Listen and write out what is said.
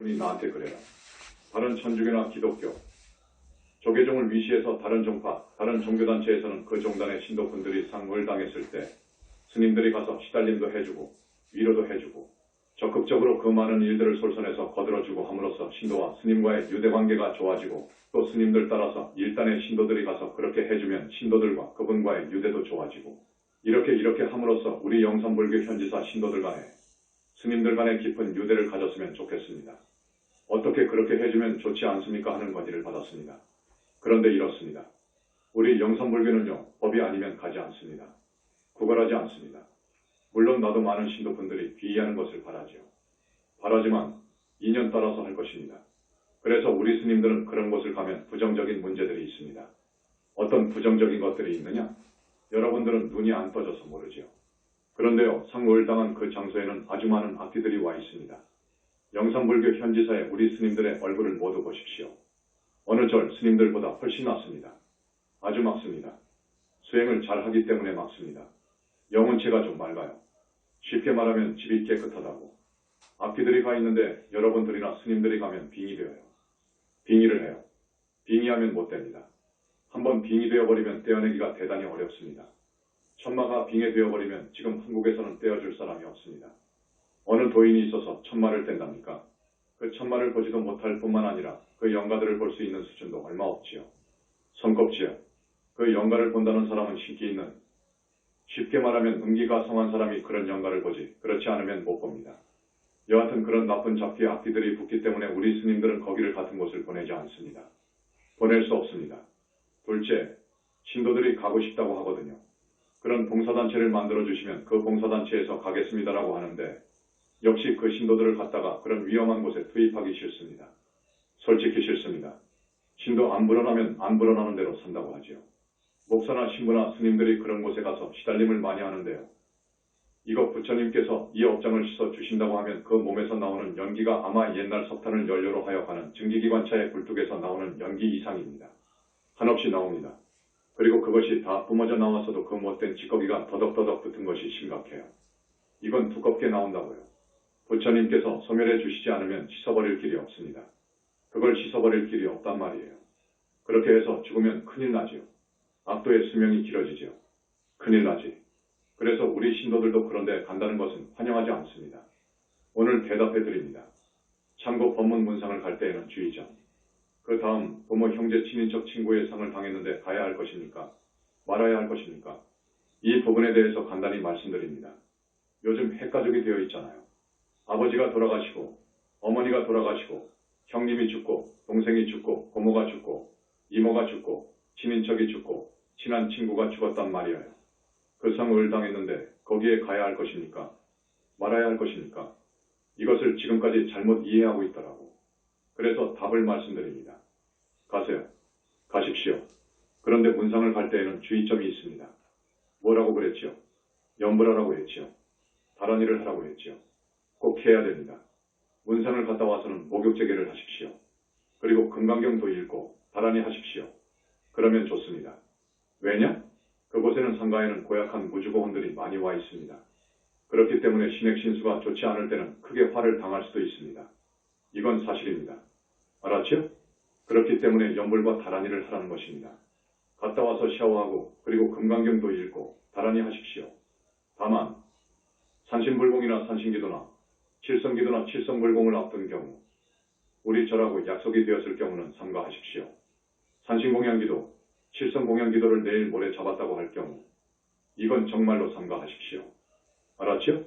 이 나한테 그래요. 다른 천주교나 기독교, 조계종을 위시해서 다른 종파, 다른 종교단체에서는 그 종단의 신도분들이 상을 당했을 때 스님들이 가서 시달림도 해주고 위로도 해주고 적극적으로 그 많은 일들을 솔선해서 거들어주고 함으로써 신도와 스님과의 유대관계가 좋아지고 또 스님들 따라서 일단의 신도들이 가서 그렇게 해주면 신도들과 그분과의 유대도 좋아지고 이렇게 이렇게 함으로써 우리 영산불교 현지사 신도들 간에 스님들 간에 깊은 유대를 가졌으면 좋겠습니다. 어떻게 그렇게 해주면 좋지 않습니까 하는 건의를 받았습니다. 그런데 이렇습니다. 우리 영산불교는요, 법이 아니면 가지 않습니다. 구걸하지 않습니다. 물론 나도 많은 신도분들이 비의하는 것을 바라지요. 바라지만 인연 따라서 할 것입니다. 그래서 우리 스님들은 그런 곳을 가면 부정적인 문제들이 있습니다. 어떤 부정적인 것들이 있느냐? 여러분들은 눈이 안 떠져서 모르지요. 그런데요, 상고를 당한 그 장소에는 아주 많은 악기들이 와 있습니다. 영산불교 현지사의 우리 스님들의 얼굴을 모두 보십시오. 어느 절 스님들보다 훨씬 낫습니다. 아주 막습니다. 수행을 잘 하기 때문에 막습니다. 영혼체가 좀 맑아요. 쉽게 말하면 집이 깨끗하다고. 악기들이 가 있는데 여러분들이나 스님들이 가면 빙이 되어요. 빙의를 해요. 빙의하면 못 됩니다. 한번 빙이 되어버리면 떼어내기가 대단히 어렵습니다. 천마가 빙에 되어버리면 지금 한국에서는 떼어줄 사람이 없습니다. 어느 도인이 있어서 천마를 뗀답니까? 그 천마를 보지도 못할 뿐만 아니라 그 영가들을 볼 수 있는 수준도 얼마 없지요. 손꼽지요. 그 영가를 본다는 사람은 신기 있는 쉽게 말하면 음기가 성한 사람이 그런 영가를 보지 그렇지 않으면 못 봅니다. 여하튼 그런 나쁜 잡기 악기들이 붙기 때문에 우리 스님들은 거기를 같은 곳을 보내지 않습니다. 보낼 수 없습니다. 둘째, 신도들이 가고 싶다고 하거든요. 그런 봉사단체를 만들어 주시면 그 봉사단체에서 가겠습니다라고 하는데 역시 그 신도들을 갖다가 그런 위험한 곳에 투입하기 싫습니다. 솔직히 싫습니다. 신도 안 불어나면 안 불어나는 대로 산다고 하지요. 목사나 신부나 스님들이 그런 곳에 가서 시달림을 많이 하는데요. 이거 부처님께서 이 업장을 씻어 주신다고 하면 그 몸에서 나오는 연기가 아마 옛날 석탄을 연료로 하여 가는 증기기관차의 굴뚝에서 나오는 연기 이상입니다. 한없이 나옵니다. 그리고 그것이 다 뿜어져 나왔어도 그 못된 찌꺼기가 더덕더덕 붙은 것이 심각해요. 이건 두껍게 나온다고요. 부처님께서 소멸해 주시지 않으면 씻어버릴 길이 없습니다. 그걸 씻어버릴 길이 없단 말이에요. 그렇게 해서 죽으면 큰일 나지요. 악도의 수명이 길어지죠. 큰일 나지. 그래서 우리 신도들도 그런데 간다는 것은 환영하지 않습니다. 오늘 대답해 드립니다. 참고 법문 문상을 갈 때에는 주의점. 그 다음 부모 형제 친인척 친구의 상을 당했는데 가야 할 것입니까? 말아야 할 것입니까? 이 부분에 대해서 간단히 말씀드립니다. 요즘 핵가족이 되어 있잖아요. 아버지가 돌아가시고 어머니가 돌아가시고 형님이 죽고 동생이 죽고 고모가 죽고 이모가 죽고 친인척이 죽고 친한 친구가 죽었단 말이에요. 그 상을 당했는데 거기에 가야 할 것입니까? 말아야 할 것입니까? 이것을 지금까지 잘못 이해하고 있더라고. 그래서 답을 말씀드립니다. 가세요. 가십시오. 그런데 문상을 갈 때에는 주의점이 있습니다. 뭐라고 그랬지요? 염불하라고 했지요. 다른 일을 하라고 했지요. 꼭 해야 됩니다. 문상을 갔다 와서는 목욕제계를 하십시오. 그리고 금강경도 읽고 다란히 하십시오. 그러면 좋습니다. 왜냐? 그곳에는 상가에는 고약한 무주고원들이 많이 와 있습니다. 그렇기 때문에 신액 신수가 좋지 않을 때는 크게 화를 당할 수도 있습니다. 이건 사실입니다. 알았죠? 그렇기 때문에 연불과 다란이를 하라는 것입니다. 갔다 와서 샤워하고 그리고 금강경도 읽고 다란히 하십시오. 다만 산신불공이나 산신기도나 칠성기도나 칠성불공을 앞둔 경우 우리 절하고 약속이 되었을 경우는 삼가하십시오. 산신공양기도, 칠성공양기도를 내일 모레 잡았다고 할 경우 이건 정말로 삼가하십시오. 알았죠?